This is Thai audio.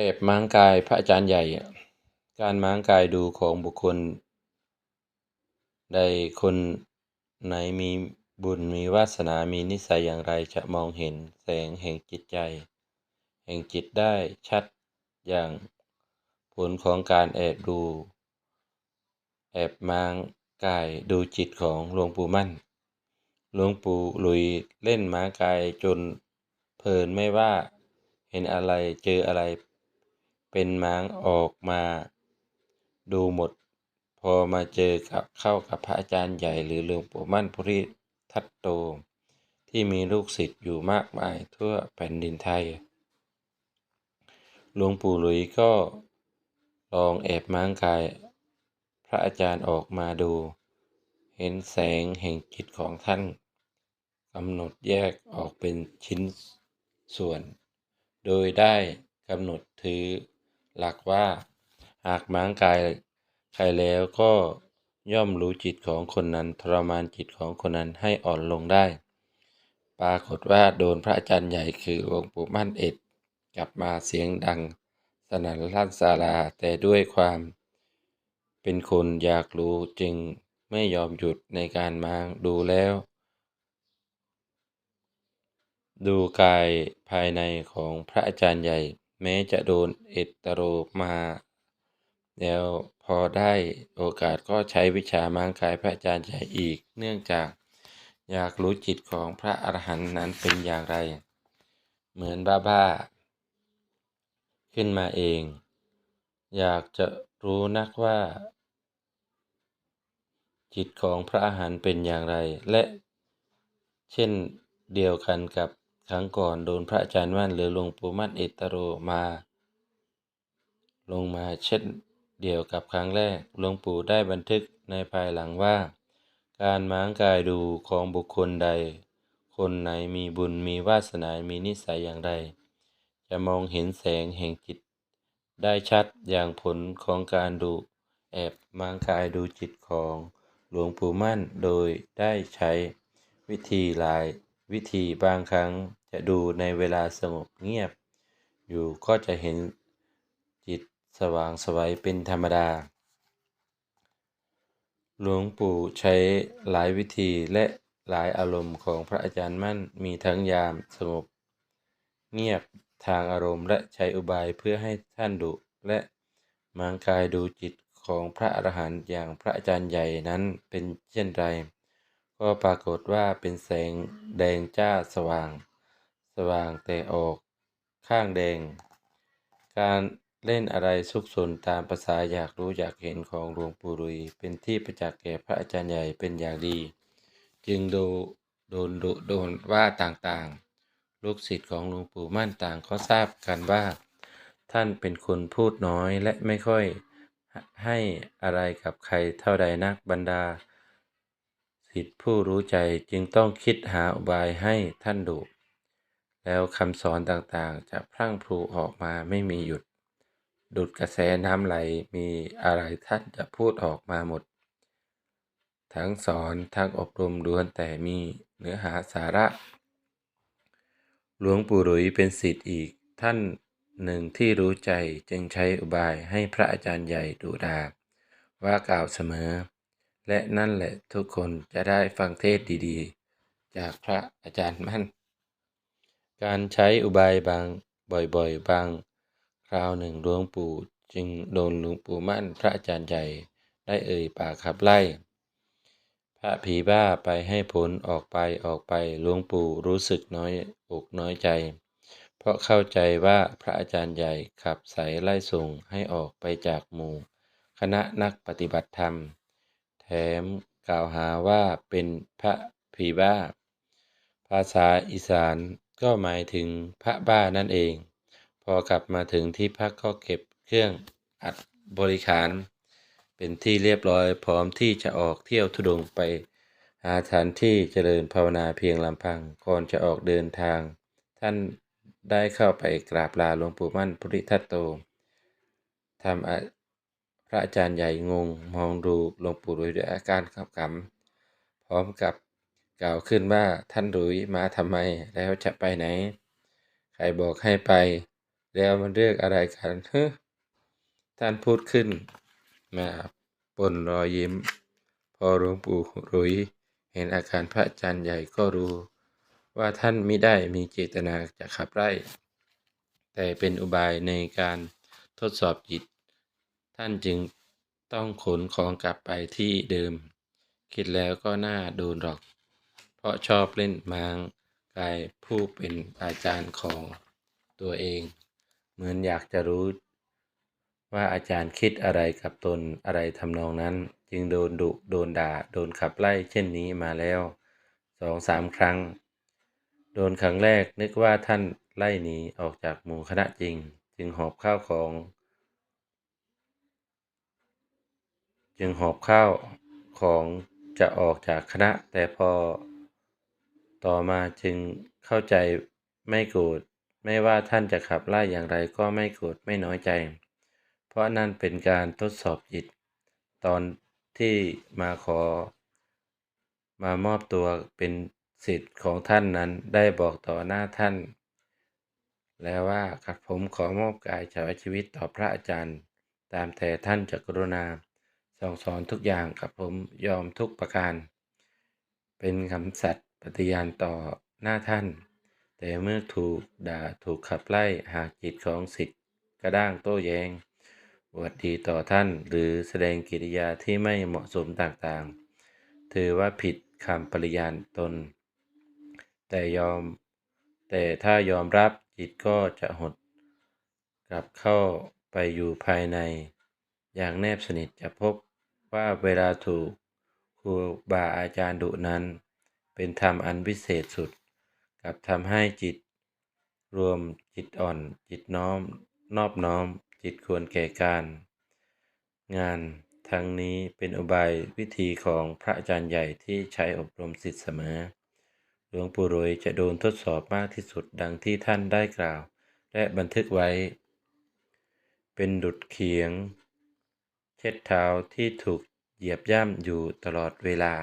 แอบม้างกายพระอาจารย์ใหญ่ การม้างกายดูของบุคคล ใดคนไหนมีบุญมีวาสนามีนิสัยอย่างไรจะมองเห็นแสงแห่งจิตใจ แห่งจิตได้ชัดอย่างผลของการแอบดู แอบม้างกายดูจิตของหลวงปู่มั่น หลวงปู่หลุยเล่นม้างกายจนเพลินไม่ว่าเห็นอะไรเจออะไร เป็นม้างออกมา ดูหมด พอมาเจอกับเข้ากับพระอาจารย์ใหญ่หรือหลวงปู่มั่นภูริทัตโต ที่มีลูกศิษย์อยู่มากมายทั่วแผ่นดินไทย หลวงปู่หลุยก็ลองแอบม้างกาย พระอาจารย์ออกมาดู เห็นแสงแห่งจิตของท่านกำหนดแยกออกเป็นชิ้นส่วน โดยได้กำหนดถือ หลักว่า หากม้างกายใครแล้วก็ย่อมรู้จิตของคนนั้น ทรมานจิตของคนนั้นให้อ่อนลงได้ ปรากฏว่าโดนพระอาจารย์ใหญ่คือหลวงปู่มั่นเอ็ด กลับมาเสียงดัง สนั่นลั่นศาลาแต่ด้วยความ เป็นคนอยากรู้จึงไม่ยอมหยุดในการมางดูแล้ว ดูกายภายในของพระอาจารย์ใหญ่ แม้จะโดนเอตโรมา แล้วพอได้โอกาสก็ใช้วิชาม้างกายพระอาจารย์ใหญ่อีก เนื่องจากอยากรู้จิตของพระอรหันต์นั้นเป็นอย่างไร เหมือนบ้าบ้าๆขึ้นมาเอง อยากจะรู้นักว่า จิตของพระอรหันต์เป็นอย่างไร และเช่นเดียวกันกับ ครั้งก่อนโดนพระอาจารย์ว่านหรือหลวงปู่มั่นเอตโรมา ลงมาเช่นเดียวกับครั้งแรกหลวงปู่ได้บันทึกในภายหลังว่า การม้างกายดูของบุคคลใด คนไหนมีบุญมีวาสนามีนิสัยอย่างไร จะมองเห็นแสงแห่งจิต ได้ชัดอย่างผลของการดูแอบมางกายดูจิตของหลวงปู่มั่นโดยได้ใช้วิธีหลายวิธีบางครั้ง จะดูในเวลาสงบเงียบ อยู่ก็จะเห็นจิตสว่างสวัยเป็นธรรมดา หลวงปู่ใช้หลายวิธีและหลายอารมณ์ของพระอาจารย์มั่นมีทั้งยามสงบ เงียบทางอารมณ์และใช้อุบายเพื่อให้ท่านดุและมางกายดูจิตของพระอรหันต์อย่างพระอาจารย์ใหญ่นั้นเป็นเช่นไร ก็ปรากฏว่าเป็นแสงแดงจ้าสว่าง ว่างแต่ออกข้างแดง การเล่นอะไรสุกสนตามภาษาอยากรู้อยากเห็นของหลวงปู่รุย เป็นที่ประจักษ์แก่พระอาจารย์ใหญ่เป็นอย่างดี จึงดูโดนดุโดนว่าต่างๆ ลูกศิษย์ของหลวงปู่มั่นต่างก็ทราบกันว่า ท่านเป็นคนพูดน้อยและไม่ค่อยให้อะไรกับใครเท่าใดนักบรรดา ศิษย์ผู้รู้ใจจึงต้องคิดหาอุบายให้ท่านดุ แล้วคำสอนต่างๆ จะพรั่งพรูออกมาไม่มีหยุด ดุดกระแสน้ำไหลมีอะไรท่านจะพูดออกมาหมด ทั้งสอนทั้งอบรมล้วนแต่มีเนื้อหาสาระ หลวงปู่หลุยเป็นศิษย์อีกท่านหนึ่งที่รู้ใจจึงใช้อุบายให้พระอาจารย์ใหญ่ดูดาว่ากล่าวเสมอ และนั่นแหละทุกคนจะได้ฟังเทศดีๆ จากพระอาจารย์มั่น การใช้อุบายบางบ่อยๆ บาง คราวหนึ่งหลวงปู่จึงโดนหลวงปู่มั่นพระอาจารย์ใหญ่ได้เอ่ยปากขับไล่ พระผีบ้าไปให้ผลออกไปออกไปหลวงปู่รู้สึกน้อยอกน้อยใจ เพราะเข้าใจว่าพระอาจารย์ใหญ่ขับใสไล่ส่งให้ออกไปจากหมู่ คณะนักปฏิบัติธรรม แถมกล่าวหาว่าเป็นพระผีบ้า ภาษาอีสาน ก็หมายถึงพระบ้านั่นเอง พอกลับมาถึงที่พักก็เก็บเครื่องอัดบริขาร เป็นที่เรียบร้อยพร้อมที่จะออกเที่ยวทุดงไปหาฐานที่เจริญภาวนาเพียงลำพังก่อนจะออกเดินทาง ท่านได้เข้าไปกราบลาหลวงปู่มั่นพุทธิทัตโตทำพระอาจารย์ใหญ่งงมองดูหลวงปู่ด้วยอาการขับกำพร้อมกับ กล่าวขึ้นว่าท่านหลุยมาทำไมแล้วจะไปไหน ใครบอกให้ไป แล้วมันเรื่องอะไรกันฮท่านพูดขึ้นมาปนรอยยิ้ม พอหลวงปู่รุยเห็นอาการพระอาจารย์ใหญ่ก็รู้ ว่าท่านมิได้มีเจตนาจะขับไล่ แต่เป็นอุบายในการทดสอบจิต ท่านจึงต้องขนของกลับไปที่เดิม คิดแล้วก็น่าโดนหรอก เพราะชอบเล่นมางกายผู้เป็นอาจารย์ของตัวเอง เหมือนอยากจะรู้ ว่าอาจารย์คิดอะไรกับตนอะไรทำนองนั้น จึงโดนดุโดนด่า โดนขับไล่เช่นนี้มาแล้วสองสามครั้ง โดนครั้งแรกนึกว่าท่านไล่หนีออกจากหมู่คณะจริง จึงหอบข้าวของ จึงหอบข้าวของจะออกจากคณะแต่พอ ต่อมาจึงเข้าใจไม่โกรธไม่ว่าท่านจะขับไล่อย่างไรก็ไม่โกรธไม่น้อยใจ เพราะนั่นเป็นการทดสอบจิต ตอนที่มาขอ มามอบตัวเป็นสิทธิ์ของท่านนั้นได้บอกต่อหน้าท่าน แล้วว่ากับผมขอมอบกายฉายชีวิตต่อพระอาจารย์ ตามแต่ท่านจะกรุณาส่งสอนทุกอย่างกับผมยอมทุกประการ เป็นคำสัตย์ ปฏิญาณต่อหน้าท่าน แต่เมื่อถูกด่าถูกขับไล่หากจิตของสิทธิ์กระด้างโต้แย้งอวดดีต่อท่านหรือแสดงกิริยาที่ไม่เหมาะสมต่างๆ ถือว่าผิดคำปริญาณตน แต่ยอม แต่ถ้ายอมรับจิตก็จะหด กลับเข้าไปอยู่ภายใน อย่างแนบสนิทจะพบว่าเวลาถูกครูบาอาจารย์ดุนั้น เป็นธรรมอันวิเศษสุด กับทำให้จิต รวมจิตอ่อน จิตน้อม นอบน้อม จิตควรแก่การ งานทั้งนี้เป็นอุบายวิธีของพระอาจารย์ใหญ่ที่ใช้อบรมสิทธิ์เสมอ หลวงปู่รวยจะโดนทดสอบมากที่สุดดังที่ท่านได้กล่าว และบันทึกไว้ เป็นดุดเขียง เช็ดเท้าที่ถูกเหยียบย่ำอยู่ตลอดเวลา